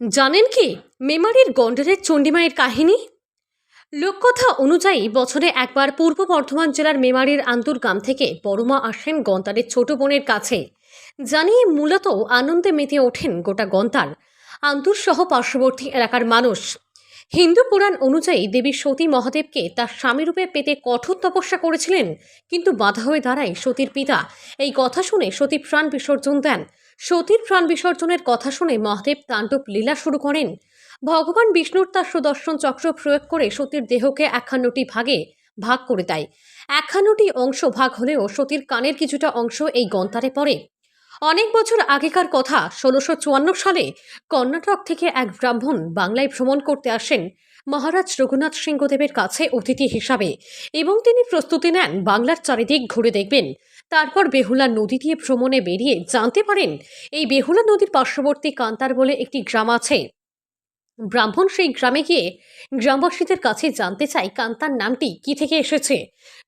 জানেন কি? মেমারির গন্ডারের চণ্ডীমায়ের কাহিনী? লোককথা অনুযায়ী বছরে একবার পূর্ব বর্ধমান জেলার মেমারির আন্তর্গ্রাম থেকে বড়মা আসেন গন্তারের ছোট বোনের কাছে। জানিয়ে মূলত আনন্দে মেতে ওঠেন গোটা গন্তার আন্তর সহ পার্শ্ববর্তী এলাকার মানুষ। হিন্দু পুরাণ অনুযায়ী দেবী সতী মহাদেবকে তার স্বামীরূপে পেতে কঠোর তপস্যা করেছিলেন, কিন্তু বাধা হয়ে দাঁড়ায় সতীর পিতা। এই কথা শুনে সতী প্রাণ বিসর্জন দেন। সতীর প্রাণ বিসর্জনের কথা শুনে মহাদেব তাণ্ডব লীলা শুরু করেন। ভগবান বিষ্ণুর তার সুদর্শন চক্র প্রয়োগ করে সতীর দেহকে একান্নটি ভাগে ভাগ করে দেয়। একান্নটি অংশ ভাগ হলেও সতীর কানের কিছুটা অংশ এই গন্তারে পড়ে। অনেক বছর আগেকার কথা ষোলোশো সালে কর্ণাটক থেকে এক ব্রাহ্মণ বাংলায় ভ্রমণ করতে আসেন মহারাজ রঘুনাথ সিংহদেবের কাছে অতিথি হিসাবে এবং তিনি প্রস্তুতি নেন বাংলার চারিদিক ঘুরে দেখবেন। তারপর বেহুলা নদী দিয়ে ভ্রমণে বেরিয়ে জানতে পারেন, এই বেহুলা নদীর পার্শ্ববর্তী কান্তার বলে একটি গ্রাম আছে। ব্রাহ্মণ সেই গ্রামে গিয়ে গ্রামবাসীদের কাছে জানতে চায় কান্তার নামটি কি থেকে এসেছে।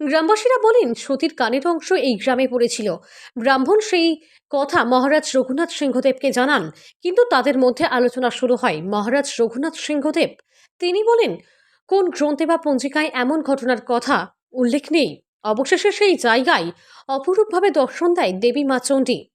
গ্রামবাসীরা বলেন, সতীর কানের অংশ এই গ্রামে পড়েছিল। ব্রাহ্মণ সেই কথা মহারাজ রঘুনাথ সিংহদেবকে জানান, কিন্তু তাদের মধ্যে আলোচনা শুরু হয় মহারাজ রঘুনাথ সিংহদেব। তিনি বলেন, কোন গ্রন্থে বা পঞ্জিকায় এমন ঘটনার কথা উল্লেখ নেই। অবশেষে সেই জায়গায় অপরূপভাবে দর্শন দেয় দেবী মা চণ্ডী।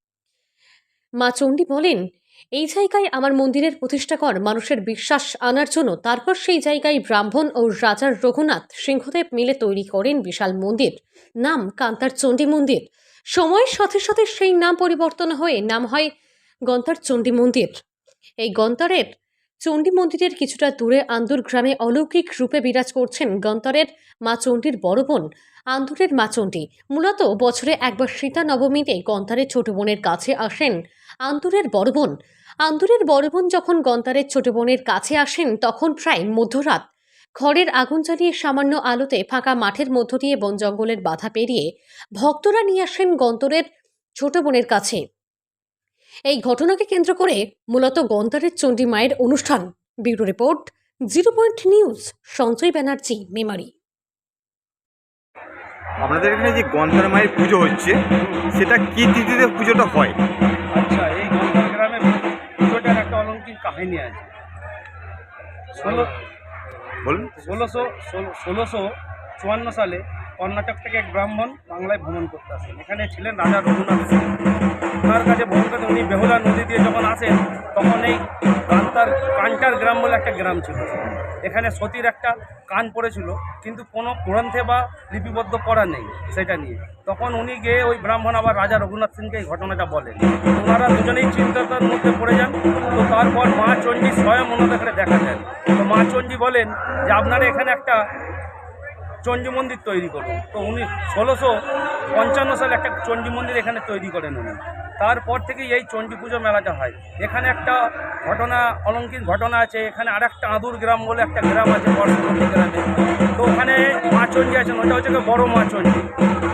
মা চণ্ডী বলেন এই জায়গায় আমার মন্দিরের প্রতিষ্ঠা কর মানুষের বিশ্বাস আনার জন্য তারপর সেই জায়গায় ব্রাহ্মণ ও রাজার রঘুনাথ সিংহদেব মিলে তৈরি করেন বিশাল মন্দির। নাম কান্তার চণ্ডী মন্দির। সময়ের সাথে সাথে সেই নাম পরিবর্তন হয়ে নাম হয় গন্তার চণ্ডী মন্দির। এই গন্তারের চণ্ডী মন্দিরের কিছুটা দূরে আন্দুর গ্রামে অলৌকিক রূপে বিরাজ করছেন গন্তারের মা চণ্ডীর বড় বোন। আন্দুরের মা চণ্ডী। মূলত বছরে একবার সীতা নবমীতে গন্তারের ছোট বোনের কাছে আসেন। আন্দুরের বড় বোন। আন্দুরের বড় বোন যখন গন্তারের ছোট বোনের কাছে আসেন, তখন প্রায় মধ্যরাত। ঘরের আগুন জ্বালিয়ে সামান্য আলোতে ফাঁকা মাঠের মধ্য দিয়ে বন জঙ্গলের বাধা পেরিয়ে ভক্তরা নিয়ে আসেন গন্তরের ছোট বোনের কাছে। এই ঘটনাকে কেন্দ্র করে মূলত গন্তারের চণ্ডী মায়ের অনুষ্ঠান। Bureau report, zero point news, Sanjay Banerjee, Memari. আপনাদের এখানে যে গন্ধার মায়ের পুজো হচ্ছে, সেটা কি তিথিতে পুজোটা হয়? কাহিনী আছে ষোলো বলুন। ষোলোশো ষোলো- ষোলোশো চুয়ান্ন সালে কর্ণাটক থেকে এক ব্রাহ্মণ বাংলায় ভ্রমণ করতে আসেন। এখানে ছিলেন রাজা রঘুনাথ সিং। ওনার কাছে ভ্রমণ করতে উনি বেহুলা নদী দিয়ে যখন আসেন, তখন এই কান্তার কান্টার গ্রাম বলে একটা গ্রাম ছিল। এখানে সতীর একটা কান পড়েছিল, কিন্তু কোনো গ্রন্থে বা লিপিবদ্ধ করা নেই সেটা নিয়ে। তখন উনি গিয়ে ওই ব্রাহ্মণ আবার রাজা রঘুনাথ সিংকে এই ঘটনাটা বলেন। ওনারা দুজনেই চিন্তার মধ্যে পড়ে যান, তো তারপর মা চণ্ডী স্বয়ং ওনাদের দেখা দেন তো মা চণ্ডী বলেন যে, আপনারা এখানে একটা চণ্ডী মন্দির তৈরি করুন তো উনি ষোলোশো পঞ্চান্ন সালে একটা চণ্ডী মন্দির এখানে তৈরি করেন উনি। তারপর থেকে এই চণ্ডী পুজো মেলাটা হয়। এখানে একটা ঘটনা অলঙ্কিক ঘটনা আছে। এখানে আর একটা আদুর গ্রাম বলে একটা গ্রাম আছে বর্ষবর্তী গ্রামে। তো ওখানে মা চণ্ডী আছেন। ওটা হচ্ছে বড় মা চণ্ডী।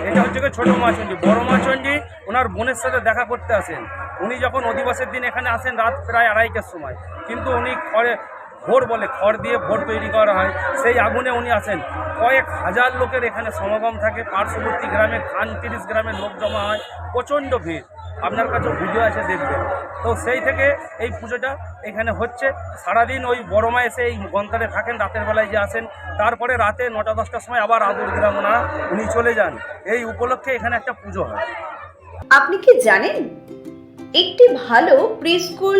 এটা হচ্ছে ছোটো মা চণ্ডী। বড় মা চণ্ডী ওনার বোনের সাথে দেখা করতে আসেন। উনি যখন অধিবাসের দিন এখানে আসেন, রাত প্রায় আড়াইটার সময়। কিন্তু উনি খড়ে বলে খড় দিয়ে ভোর তৈরি করা হয়। সেই আগুনে উনি আসেন কয়েক হাজার লোকের এখানে সমাগম থাকে। পার্শ্ববর্তী গ্রামে খান তিরিশ গ্রামের লোক জমা হয়। প্রচণ্ড ভিড়। আপনার কাছেও ভিডিও আছে দেখবেন। তো সেই থেকে এই পুজোটা এখানে হচ্ছে। সারাদিন ওই বড় মা এসে এই গন্তারে থাকেন। রাতের বেলায় যে আসেন। তারপরে রাতে নটা, দশটার সময় আবার আদুর গ্রাম ওনারা, উনি চলে যান। এই উপলক্ষে এখানে একটা পুজো হয়। আপনি কি জানেন? একটি ভালো প্রি স্কুল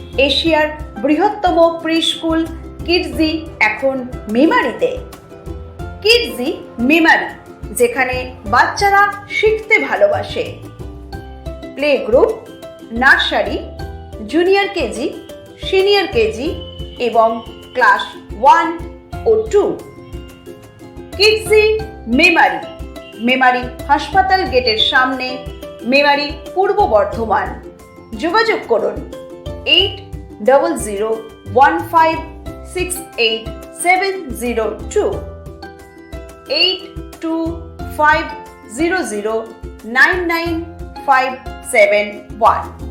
এশিয়ার বৃহত্তম প্রি স্কুল কিডজি এখন মেমারিতে। কিডজি মেমারি, যেখানে বাচ্চারা শিখতে ভালোবাসে। Play group nursery, junior KG, senior KG এবং ক্লাস ওয়ান ও টু। কিডসি মেমারি মেমারি হাসপাতাল গেটের সামনে, মেমারি পূর্ব বর্ধমান। যোগাযোগ করুন, eight double zero one five six eight seven zero two eight two five zero zero nine nine five seven one.